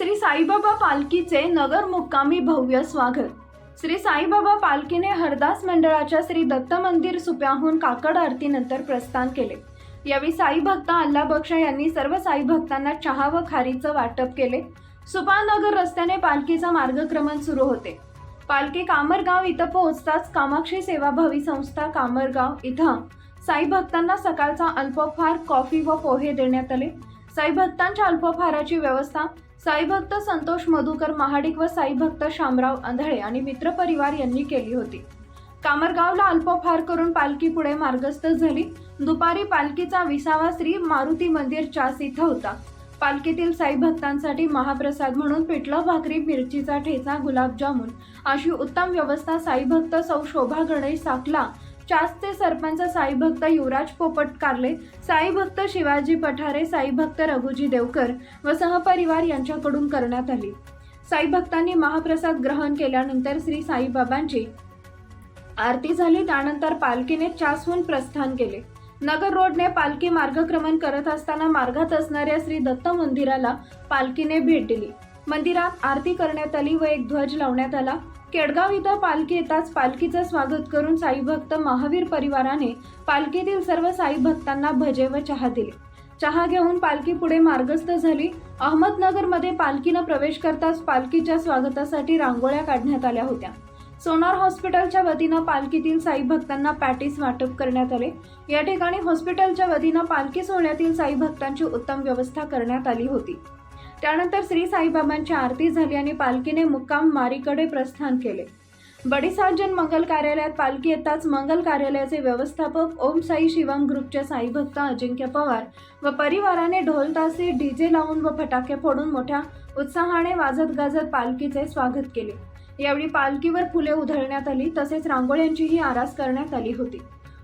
श्री साईबाबा पालखीचे नगर मुक्कामी भव्य स्वागत. श्री साईबाबा पालखीने हरदास मंडळाच्या श्री दत्त मंदिर सुप्याहून काकड आरतीनंतर प्रस्थान केले. यावेळी साई भक्त अल्ला बक्षा यांनी सर्व साई भक्तांना चहा व खारीचं वाटप केले. सुपानगर रस्त्याने पालखीचा मार्गक्रमण सुरू होते. पालखी कामरगाव इथं पोहोचताच कामाक्षी सेवाभावी संस्था कामरगाव इथं साई भक्तांना सकाळचा अल्पफार कॉफी व पोहे देण्यात आले. साई भक्तांच्या अल्पफाराची व्यवस्था साईभक्त संतोष मधुकर महाडिक व साईभक्त शामराव आंधळे आणि मित्रपरिवार यांनी केली होती. कामरगावला अल्पफार करून पालखी पुढे मार्गस्थ झाली. दुपारी पालखीचा विसावा श्री मारुती मंदिर चास इथं होता. पालखीतील साई भक्तांसाठी महाप्रसाद म्हणून पिठलं भाकरी मिरचीचा ठेचा गुलाबजामुन अशी उत्तम व्यवस्था साई भक्त सौ शोभा गणेश साकला चासचे सरपंच साईभक्त युवराज पोपट कारले साईभक्त शिवाजी पठारे साईभक्त रघुजी देवकर व सहपरिवार यांच्याकडून करण्यात आली. साई भक्तांनी महाप्रसाद ग्रहण केल्यानंतर श्री साईबाबांची आरती झाली त्यानंतर पालखीने चासहून प्रस्थान केले. नगर रोडने पालखी मार्गक्रमण करत असताना मार्गात असणाऱ्या श्री दत्त मंदिराला पालखीने भेट दिली. मंदिरात आरती करण्यात आली व एक ध्वज लावण्यात आला. केडगाव इथं पालखी येताच पालखीचं स्वागत करून साईभक्त महावीर परिवाराने पालखीतील सर्व साई भक्तांना भजे व चहा दिले. चहा घेऊन पालखी पुढे मार्गस्थ झाली. अहमदनगरमध्ये पालखीनं प्रवेश करताच पालखीच्या स्वागतासाठी रांगोळ्या काढण्यात आल्या होत्या. सोनार हॉस्पिटलच्या वतीनं पालखीतील साई भक्तांना पॅटीस वाटप करण्यात आले. या ठिकाणी हॉस्पिटलच्या वतीनं पालखी सोहळ्यातील साई भक्तांची उत्तम व्यवस्था करण्यात आली होती. त्यानंतर श्री साईबाबांची आरती झाली आणि पालखीने मुक्काम मारीकडे प्रस्थान केले. बडीसार्जन मंगल कार्यालयात पालखी येताच मंगल कार्यालयाचे व्यवस्थापक ओम साई शिवम ग्रुपचे साई भक्त अजिंक्य पवार व परिवाराने ढोल तासे डीजे लावून व फटाके फोडून मोठ्या उत्साहाने वाजत गाजत पालखीचे स्वागत केले. यावेळी पालखीवर फुले उधळण्यात आली तसेच रांगोळ्यांचीही आरास करण्यात आली होती.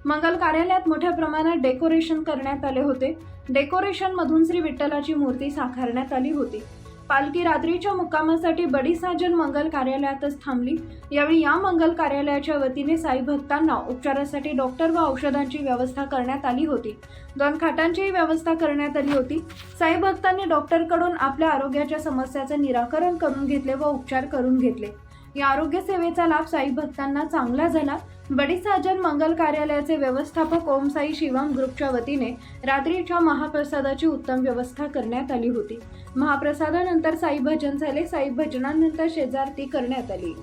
मंगल कार्यालयात मोठ्या प्रमाणात डेकोरेशन करण्यात आले होते. डेकोरेशन मधून श्री विठ्ठलाची मूर्ती साकारण्यात आली होती. पालखी रात्रीच्या मुक्कामासाठी बडीसाजन मंगल कार्यालयातच थांबली. यावेळी या मंगल कार्यालयाच्या वतीने साई भक्तांना उपचारासाठी डॉक्टर व औषधांची व्यवस्था करण्यात आली होती. दोन खाटांचीही व्यवस्था करण्यात आली होती. साई भक्तांनी डॉक्टरकडून आपल्या आरोग्याच्या समस्याचे निराकरण करून घेतले व उपचार करून घेतले. या आरोग्य सेवेचा लाभ साई भक्तांना चांगला झाला. बडीसाजन मंगल कार्यालयाचे व्यवस्थापक ओम साई शिवम ग्रुपच्या वतीने रात्रीच्या महाप्रसादाची उत्तम व्यवस्था करण्यात आली होती. महाप्रसादानंतर साई भजन झाले. साई भजनानंतर शेजारती करण्यात आली.